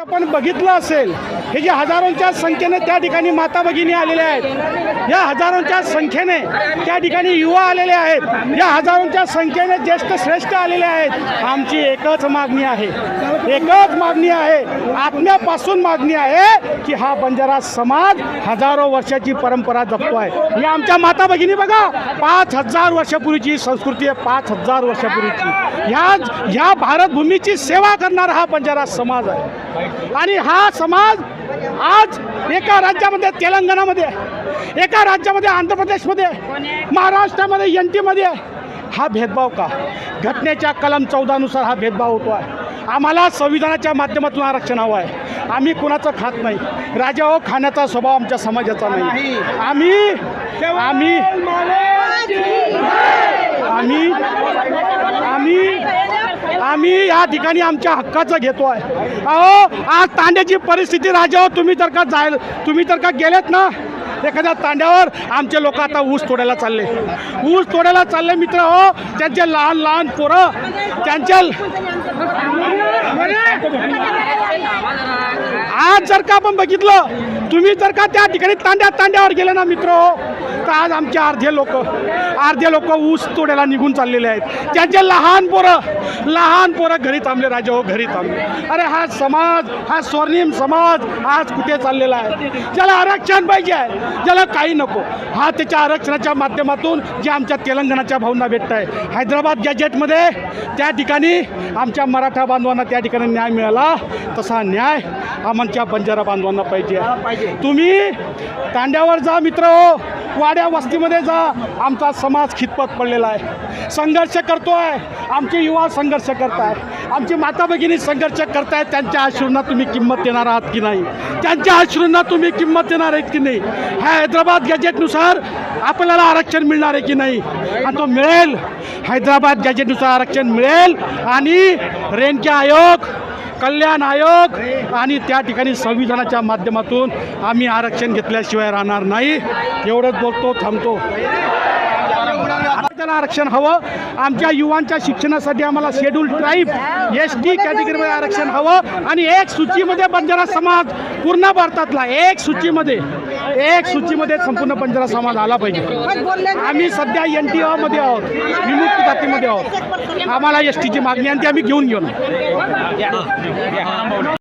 आपण बघितलं असेल हे जे हजारोंच्या संख्येने त्या ठिकाणी माता भगिनी आलेल्या आहेत या हजारोंच्या संख्येने त्या ठिकाणी युवा आलेले आहेत या हजारोंच्या संख्येने ज्येष्ठ श्रेष्ठ आलेले आहेत. आमची एकच मागणी आहे एकच मागणी आहे आत्म्यापासून मागणी आहे की हा बंजारा समाज हजारो वर्षाची परंपरा जपतो आहे या आमच्या माता भगिनी बघा पाच हजार वर्षापूर्वीची संस्कृती आहे पाच हजार वर्षापूर्वीची. ह्या ह्या भारतभूमीची सेवा करणारा हा बंजारा समाज आहे. आणि हा समाज आज एका राज्यामध्ये तेलंगणामध्ये एका राज्यामध्ये आंध्र प्रदेशमध्ये महाराष्ट्रामध्ये एन टीमध्ये आहे. हा भेदभाव का? घटनेच्या कलम चौदानुसार हा भेदभाव होतो आहे आम्हाला संविधानाच्या माध्यमातून आरक्षण हवं आहे. आम्ही कुणाचं खात नाही. राजा हो खाण्याचा स्वभाव आमच्या समाजाचा नाही. आम्ही आम्ही आम्ही या ठिकाणी आमच्या हक्काचं घेतो आहे अहो आज तांड्याची परिस्थिती राजा तुम्ही जर का जाय तुम्ही जर का गेलेत ना? एखाद्या तांड्यावर आमचे लोक आता ऊस तोडायला चालले. ऊस तोडायला चालले मित्र हो त्यांचे लहान लहान पोरं त्यांच्या आज जर का आपण बघितलं तुम्ही जर का त्या ठिकाणी तांड्या तांड्यावर गेले ना मित्र हो तर आज आमचे अर्धे लोक अर्धे लोक ऊस तोडायला निघून चाललेले आहेत. त्यांचे लहान पोरं लहान पोरं घरी थांबले राजा हो घरी थांबले. अरे हा समाज हा स्वर्णिम समाज आज कुठे चाललेला आहे? ज्याला आरक्षण पाहिजे आहे ज्याला काही नको. हा त्याच्या आरक्षणाच्या माध्यमातून जे आमच्या तेलंगणाच्या भावना व्यक्त आहे. हैदराबाद गॅजेटमध्ये त्या ठिकाणी आमच्या मराठा बांधवांना त्या ठिकाणी न्याय मिळाला तसा न्याय आमच्या बंजारा बांधवांना पाहिजे. तुम्ही तांड्यावर जा मित्र हो. वाड्या वस्तीमध्ये जा आमचा समाज खितपत पडलेला आहे. संघर्ष करतो आहे आमचे युवा संघर्ष करत आहे आमची माता भगिनी संघर्ष करत आहेत त्यांच्या अश्रूंना तुम्ही किंमत देणार आहात की नाही? त्यांच्या अश्रूंना तुम्ही किंमत देणार आहेत की नाही? ह्या हैदराबाद गॅजेटनुसार आपल्याला आरक्षण मिळणार आहे की नाही? आणि तो मिळेल. हैदराबाद गॅजेटनुसार आरक्षण मिळेल. आणि रेणके आयोग कल्याण आयोग. आणि त्या ठिकाणी संविधानाच्या माध्यमातून आम्ही आरक्षण घेतल्याशिवाय राहणार नाही. एवढंच बोलतो थांबतो. त्याला आरक्षण हवं आमच्या युवांच्या शिक्षणासाठी आम्हाला शेड्यूल ट्राईब एस टी कॅटेगरीमध्ये आरक्षण हवं. आणि एक सूचीमध्ये बंजारा समाज पूर्ण भारतातला एक सूचीमध्ये. एक सूचीमध्ये संपूर्ण बंजारा समाज आला पाहिजे. आम्ही सध्या एन टी ओमध्ये आहोत विमुक्त जातीमध्ये आहोत. आम्हाला एस टीची मागणी आणि ती आम्ही घेऊन घेऊन